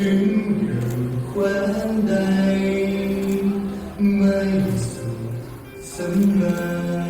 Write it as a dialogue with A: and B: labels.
A: ถึงเราความใด ไม่สุขสำราญ